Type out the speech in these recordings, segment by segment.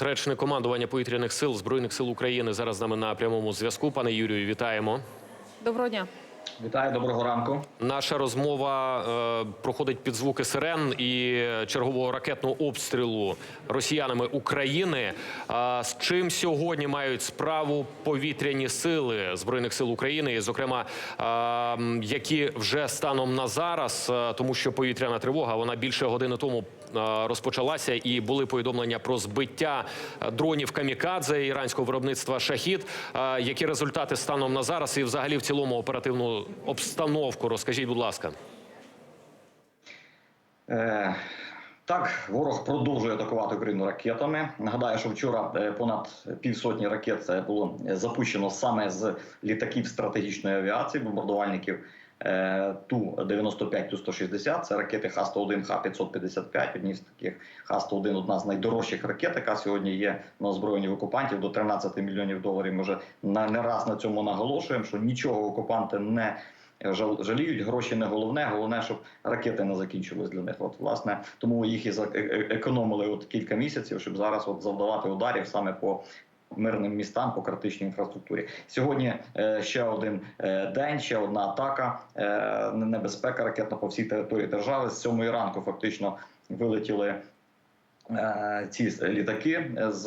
Речник командування повітряних сил збройних сил України зараз з нами на прямому зв'язку. Пане Юрію, вітаємо. Доброго дня. Вітаю, доброго ранку. Наша розмова е, проходить під звуки сирен і чергового ракетного обстрілу росіянами України. А з чим сьогодні мають справу повітряні сили збройних сил України, і, зокрема, е, які вже станом на зараз, е, тому що повітряна тривога вона більше години тому е, розпочалася, і були повідомлення про збиття е, дронів камікадзе іранського виробництва Шахід. Е, Які результати станом на зараз і взагалі в цілому оперативну обстановку? Розкажіть, будь ласка. Е, так, ворог продовжує атакувати Україну ракетами. Нагадаю, що вчора е, понад півсотні ракет було запущено саме з літаків стратегічної авіації, бомбардувальників е, Ту-95, Ту-160. Це ракети Х-101, Х-555. Одні з таких Х-101 одна з найдорожчих ракет, яка сьогодні є на озброєнні окупантів до 13 мільйонів доларів. Ми вже не раз на цьому наголошуємо, що нічого окупанти не жаліють. Гроші не головне, головне, щоб ракети не закінчились для них. От власне тому їх і е- е- економили от кілька місяців, щоб зараз от завдавати ударів саме по. Мирним містам по критичній інфраструктурі сьогодні е, ще один е, день, ще одна атака, е, небезпека ракетна по всій території держави. З сьомої ранку фактично вилетіли ці літаки з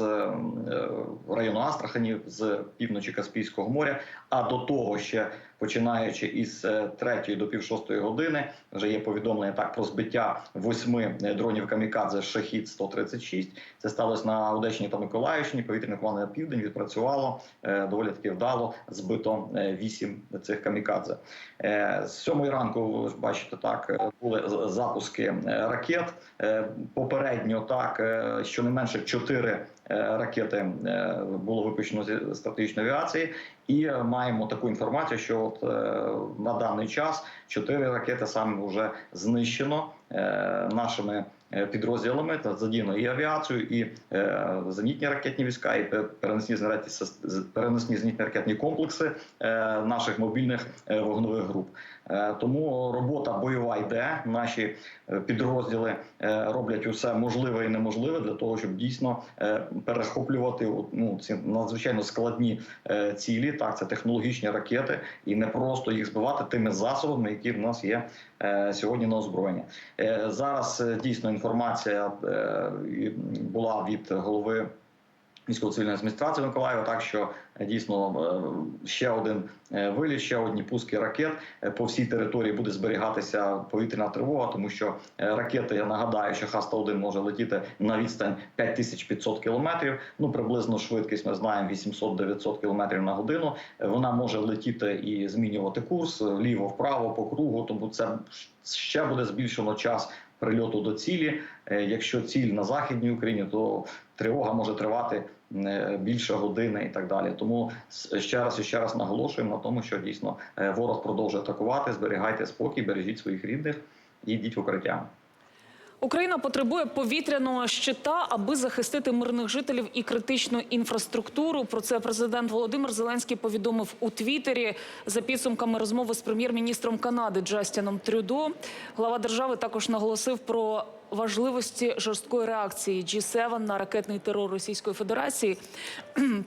району Астрахані з півночі Каспійського моря. А до того ще починаючи із е, третьої до пів шостої години, вже є повідомлення так про збиття восьми е, дронів камікадзе шахід 136 Це сталося на Одещині та Миколаївщині. Повітряне команда Південь відпрацювало е, доволі таки вдало. Збито е, вісім цих камікадзе. Е, З сьомої ранку ви бачите, так е, були запуски е, ракет. Е, Попередньо так е, щонайменше чотири е, ракети е, було випущено зі стратегічної авіації, і е, маємо таку інформацію, що от е, на даний час чотири ракети саме вже знищено е, нашими. Е, Підрозділами та задіяно і авіацію, і е, зенітні ракетні війська, і пе- переносні переносні зенітні ракетні комплекси е, наших мобільних вогнових груп. Тому робота бойова йде. Наші підрозділи роблять усе можливе і неможливе для того, щоб дійсно перехоплювати ну, ці надзвичайно складні цілі. Так, це технологічні ракети, і не просто їх збивати тими засобами, які в нас є сьогодні на озброєння. Е, Зараз е, дійсно інформація е, була від голови. Військово-цивільної адміністрації Миколаєва, так що е, дійсно е, ще один е, виліт, ще одні пуски ракет по всій території буде зберігатися повітряна тривога, тому що ракети, я нагадаю, що Х-101 може летіти на відстань 5500 кілометрів. Ну приблизно швидкість ми знаємо 800-900 кілометрів на годину. Вона може летіти і змінювати курс вліво, вправо по кругу. Тому це ще буде збільшено час прильоту до цілі. Якщо ціль на західній Україні, то тривога може тривати е, більше години і так далі. Тому ще раз і ще раз наголошуємо на тому, що дійсно е, ворог продовжує атакувати. Зберігайте спокій, бережіть своїх рідних і йдіть в укриття. Україна потребує повітряного щита, аби захистити мирних жителів і критичну інфраструктуру. Про це президент Володимир Зеленський повідомив у Твіттері за підсумками розмови з прем'єр-міністром Канади Джастіном Трюдо. Глава держави також наголосив про важливості жорсткої реакції G7 на ракетний терор Російської Федерації.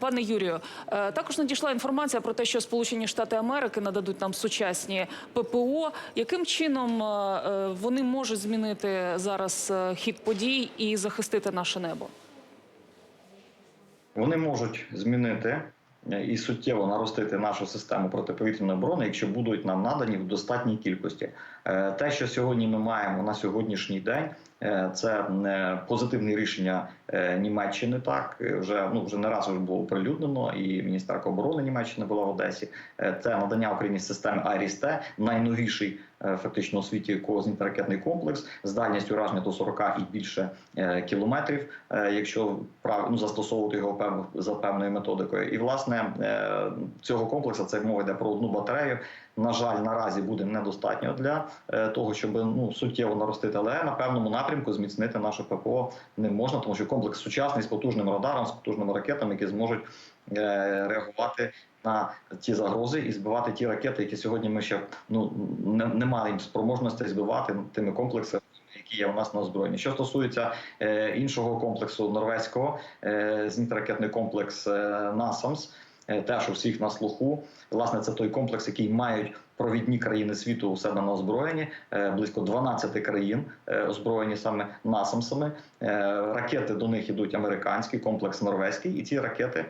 Пане Юрію, е, також надійшла інформація про те, що Сполучені Штати Америки нададуть нам сучасні ППО. Яким чином е, е, вони можуть змінити зараз хід подій і захистити наше небо? Вони можуть змінити і суттєво наростити нашу систему протиповітряної оборони, якщо будуть нам надані в достатній кількості. Те, що сьогодні ми маємо на сьогоднішній день, це е, позитивне рішення е, Німеччини. Так Е, вже ну вже не раз вже було оприлюднено, і міністерка оборони Німеччини була в Одесі. Е, Це надання Україні системи Айріс-Т, найновіший е, фактично у світі космічний ракетний комплекс з дальністю ураження до 40 і більше е, кілометрів, е, якщо ну, застосовувати його за певною методикою. І власне е, цього комплексу це мова йде про одну батарею. На жаль, наразі буде недостатньо для е, того, щоб ну суттєво наростити, але на певному напрямку зміцнити наше ППО не можна, тому що комплекс сучасний з потужним радаром, з потужними ракетами, які зможуть е, реагувати на ті загрози і збивати ті ракети, які сьогодні ми ще ну не, не маємо спроможності збивати тими комплексами, які є у нас на озброєнні. Що стосується е, іншого комплексу норвезького, е, зенітно-ракетний комплекс е, «Насамс», е, теж у всіх на слуху. Власне, це той комплекс, який мають провідні країни світу у себе на озброєнні. Е, Близько 12 країн е, озброєні саме насамсами. Е, Ракети до них ідуть американські, комплекс норвезький, і ці ракети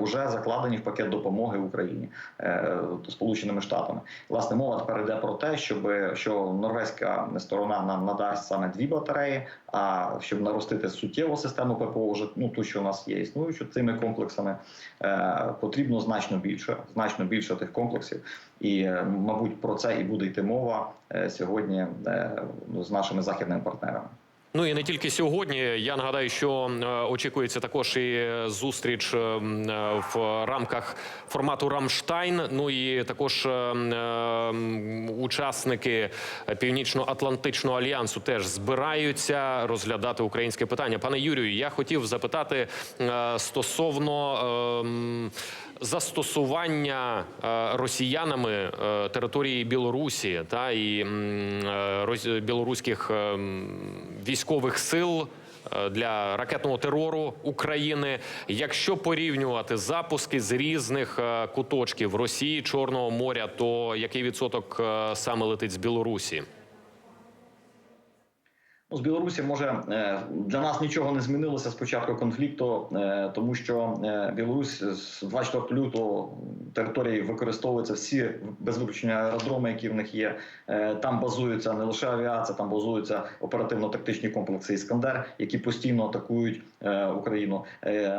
вже закладені в пакет допомоги Україні е, Сполученими Штатами. Власне, мова тепер йде про те, щоб що норвезька сторона нам надасть саме дві батареї. А щоб наростити суттєву систему ППО, вже ну ту, що у нас є існуючу цими комплексами, потрібно значно більше, значно більше тих комплексів. І, е, мабуть, про це і буде йти мова е, сьогодні е, з нашими західними партнерами. Ну і не тільки сьогодні. Я нагадаю, що очікується також і зустріч в рамках формату Рамштайн. Ну і також учасники Північно-Атлантичного альянсу теж збираються розглядати українське питання. Пане Юрію, я хотів запитати стосовно. Застосування е, росіянами е, території Білорусі та і е, білоруських військових сил для ракетного терору України. Якщо порівнювати запуски з різних куточків Росії, Чорного моря, то який відсоток саме летить з Білорусі? З Білорусі може е, для нас нічого не змінилося з початку конфлікту, е, тому що е, Білорусь з 24 лютого території використовуються всі без виключення аеродроми, які в них є. Там базується не лише авіація, там базуються оперативно-тактичні комплекси Іскандер, які постійно атакують Україну.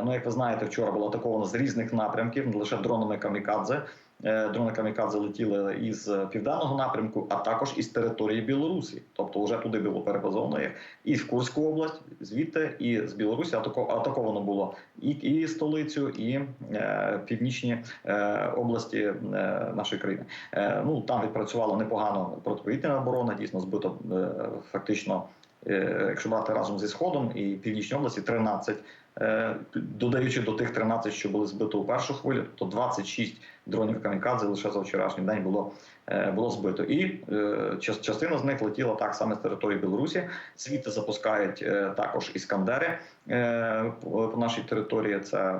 Ну як ви знаєте, вчора було атаковано з різних напрямків, не лише дронами камікадзе. Е, Дрони камікадзе летіли із південного напрямку, а також із території Білорусі. Тобто, вже туди було перебазовано їх і в Курську область, звідти і з Білорусі атако- атаковано було і, і столицю, і е, північні е, області е, нашої країни. Е, ну там відпрацювала непогано протиповітряна оборона. Дійсно збито е, фактично. Е, Якщо брати разом зі сходом і північній області 13, е, додаючи до тих 13, що були збито у першу хвилю, то 26 дронів камікадзе лише за вчорашній день було, е, було збито. І частина з них летіла так само з території Білорусі. Звідти запускають також іскандери по нашій території. Це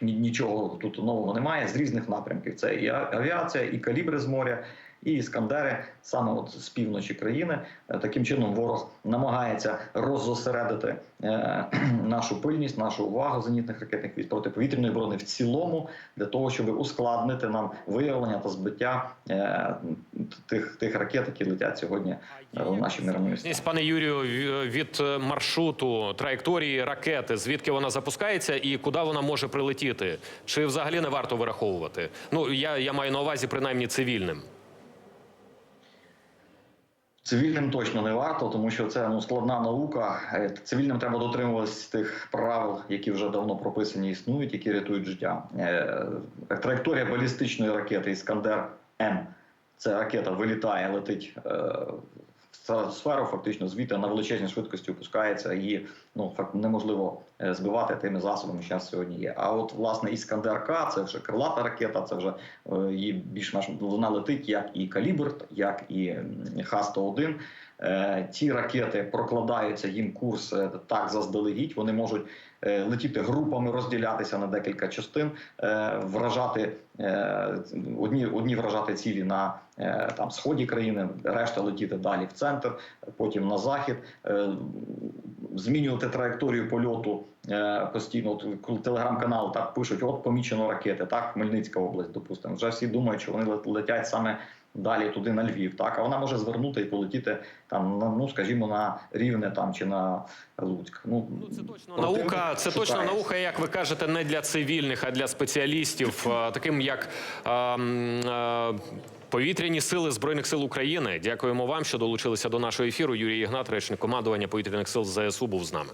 нічого тут нового немає з різних напрямків. Це і авіація, і калібри з моря. І іскандери саме от з півночі країни Е, таким чином ворог намагається роззосередити е, нашу пильність, нашу увагу зенітних ракетних військ протиповітряної оборони в цілому для того, щоб ускладнити нам виявлення та збиття е, тих тих ракет, які летять сьогодні в наші мирні міста. Пане Юрію, від маршруту траєкторії ракети, звідки вона запускається і куди вона може прилетіти? Чи взагалі не варто вираховувати? Ну я, я маю на увазі принаймні цивільним. Цивільним точно не варто, тому що це ну складна наука. Е, Цивільним треба дотримуватися тих правил, які вже давно прописані, існують, які рятують життя. Е, Траєкторія балістичної ракети Іскандер М. Це ракета вилітає, летить стратосферу, фактично звідти на величезній швидкості опускається. Її ну факт неможливо е, збивати тими засобами, що сьогодні є. А от власне Іскандер К це вже крилата ракета, це вже е, її більш-менш вона летить як і калібр, як і м, Х-101. Е, Ті ракети прокладаються їм курс так заздалегідь. Вони можуть летіти групами, розділятися на декілька частин, е, вражати е, одні, одні вражати цілі на е, там сході країни, решта летіти далі в центр, потім на захід. Е, Змінювати траєкторію польоту е, постійно. Телеграм-канал так пишуть: от помічено ракети, так Хмельницька область, допустимо. Вже всі думають, що вони летять саме далі туди на Львів. Так, а вона може звернути і полетіти там, на, ну скажімо, на Рівне там чи на Луцьк. Ну, Ну, це точно наука. Це точно наука, як ви кажете, не для цивільних, а для спеціалістів, е, таким як е, м, е, повітряні сили збройних сил України. Дякуємо вам, що долучилися до нашого ефіру. Юрій Ігнат, речник командування повітряних сил ЗСУ, був з нами.